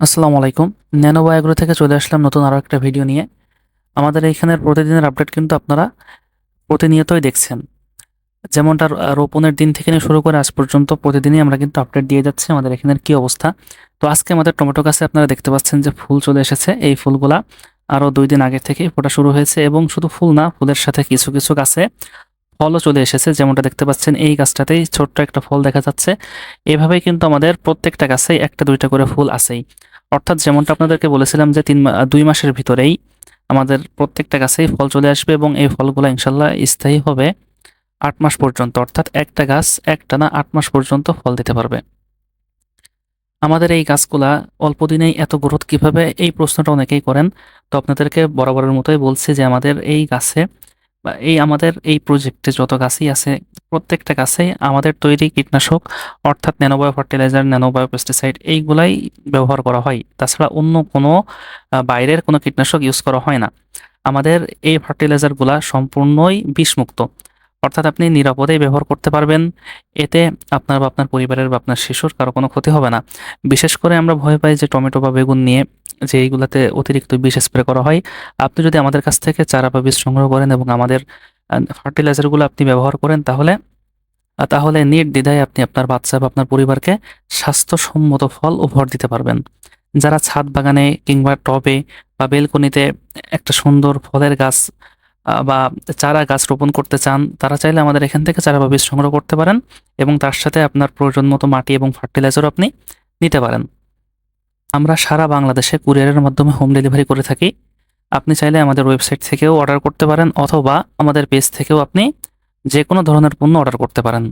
আসসালামু আলাইকুম। ন্যানো বায়োগ্রো থেকে চলে আসলাম নতুন আরও একটা ভিডিও নিয়ে। আমাদের এইখানের প্রতিদিনের আপডেট কিন্তু আপনারা প্রতিনিয়তই দেখছেন। যেমনটা রোপণের দিন থেকে নিয়ে শুরু করে আজ পর্যন্ত প্রতিদিনই আমরা কিন্তু আপডেট দিয়ে যাচ্ছি আমাদের এখানের কি অবস্থা। তো আজকে আমাদের টমেটো গাছে আপনারা দেখতে পাচ্ছেন যে ফুল চলে এসেছে। এই ফুলগুলা আরও দুই দিন আগে থেকে ফোটা শুরু হয়েছে এবং শুধু ফুল না, ফুলের সাথে কিছু কিছু গাছে ফলও চলে এসেছে, যেমনটা দেখতে পাচ্ছেন, এই গাছটাতেই ছোট্ট একটা ফল দেখা যাচ্ছে। এভাবেই কিন্তু আমাদের প্রত্যেকটা গাছেই একটা দুইটা করে ফুল আছেই। অর্থাৎ যেমনটা আপনাদেরকে বলেছিলাম যে তিন দুই মাসের ভিতরেই আমাদের প্রত্যেকটা গাছেই ফল চলে আসবে এবং এই ফলগুলো ইনশাল্লাহ স্থায়ী হবে আট মাস পর্যন্ত, অর্থাৎ একটা গাছ একটা না আট মাস পর্যন্ত ফল দিতে পারবে। আমাদের এই গাছগুলা অল্প দিনেই এত গ্রোথ কীভাবে, এই প্রশ্নটা অনেকেই করেন। তো আপনাদেরকে বরাবরের মতোই বলছি যে আমাদের এই গাছে বা এই আমাদের এই প্রজেক্টে যত গাছই আছে, প্রত্যেকটা গাছেই আমাদের তৈরি কীটনাশক, অর্থাৎ ন্যানোবায়ো ফার্টিলাইজার ন্যানোবায়ো পেস্টিসাইড এইগুলাই ব্যবহার করা হয়। তাছাড়া অন্য কোনো বাইরের কোনো কীটনাশক ইউজ করা হয় না। আমাদের এই ফার্টিলাইজারগুলা সম্পূর্ণই বিষমুক্ত। অর্থাৎ আপনি নিরাপদেই ব্যবহার করতে পারবেন। এতে আপনার বা আপনার পরিবারের বা আপনার শিশুর কারও কোনো ক্ষতি হবে না। বিশেষ করে আমরা ভয় পাই যে টমেটো বা বেগুন নিয়ে যে এইগুলাতে অতিরিক্ত বিষ স্প্রে করা হয়। আপনি যদি আমাদের কাছ থেকে চারা বা বীজ সংগ্রহ করেন এবং আমাদের ফার্টিলাইজারগুলো আপনি ব্যবহার করেন তাহলে তাহলে নির্দ্বিধায় আপনি আপনার বাচ্চা বা আপনার পরিবারকে স্বাস্থ্যসম্মত ফল উপহার দিতে পারবেন। যারা ছাদ বাগানে কিংবা টবে বা বেলকনিতে একটা সুন্দর ফলের গাছ বা চারা গাছ রোপণ করতে চান, তারা চাইলে আমাদের এখান থেকে চারা বা বীজ সংগ্রহ করতে পারেন এবং তার সাথে আপনার প্রয়োজন মতো মাটি এবং ফার্টিলাইজারও আপনি নিতে পারেন। আমরা সারা বাংলাদেশে কুরিয়ারের মাধ্যমে হোম ডেলিভারি করে থাকি। আপনি চাইলে আমাদের ওয়েবসাইট থেকেও অর্ডার করতে পারেন অথবা আমাদের পেজ থেকেও আপনি যে কোনো ধরনের পণ্য অর্ডার করতে পারেন।